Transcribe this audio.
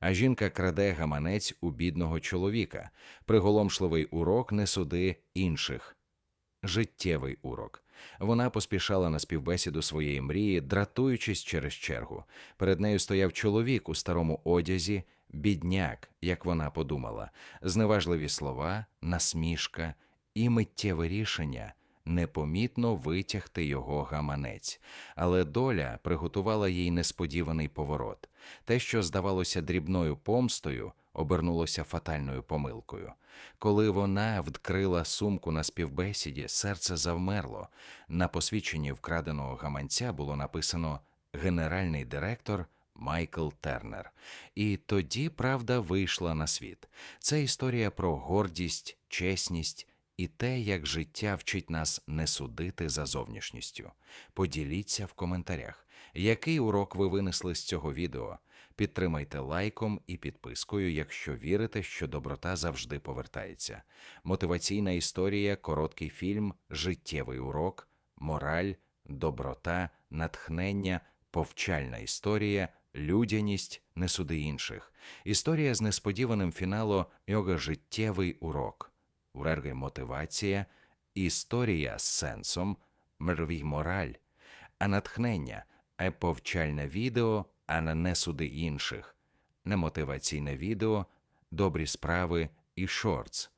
А жінка краде гаманець у бідного чоловіка. Приголомшливий урок не суди інших. Життєвий урок. Вона поспішала на співбесіду своєї мрії, дратуючись через чергу. Перед нею стояв чоловік у старому одязі, бідняк, як вона подумала, зневажливі слова, насмішка і миттєве рішення непомітно витягти його гаманець. Але доля приготувала їй несподіваний поворот. Те, що здавалося дрібною помстою, обернулося фатальною помилкою. Коли вона вдкрила сумку на співбесіді, серце завмерло. На посвідченні вкраденого гаманця було написано генеральний директор Майкл Тернер. І тоді правда вийшла на світ. Це історія про гордість, чесність і те, як життя вчить нас не судити за зовнішністю. Поділіться в коментарях, який урок ви винесли з цього відео. Підтримайте лайком і підпискою, якщо вірите, що доброта завжди повертається. Мотиваційна історія, короткий фільм, життєвий урок, мораль, доброта, натхнення, повчальна історія, людяність, не суди інших. Історія з несподіваним фіналом його життєвий урок. Врерги мотивація, історія з сенсом, мрвій мораль, а натхнення, а повчальне відео, а на не суди інших, немотиваційне відео, добрі справи і шортс.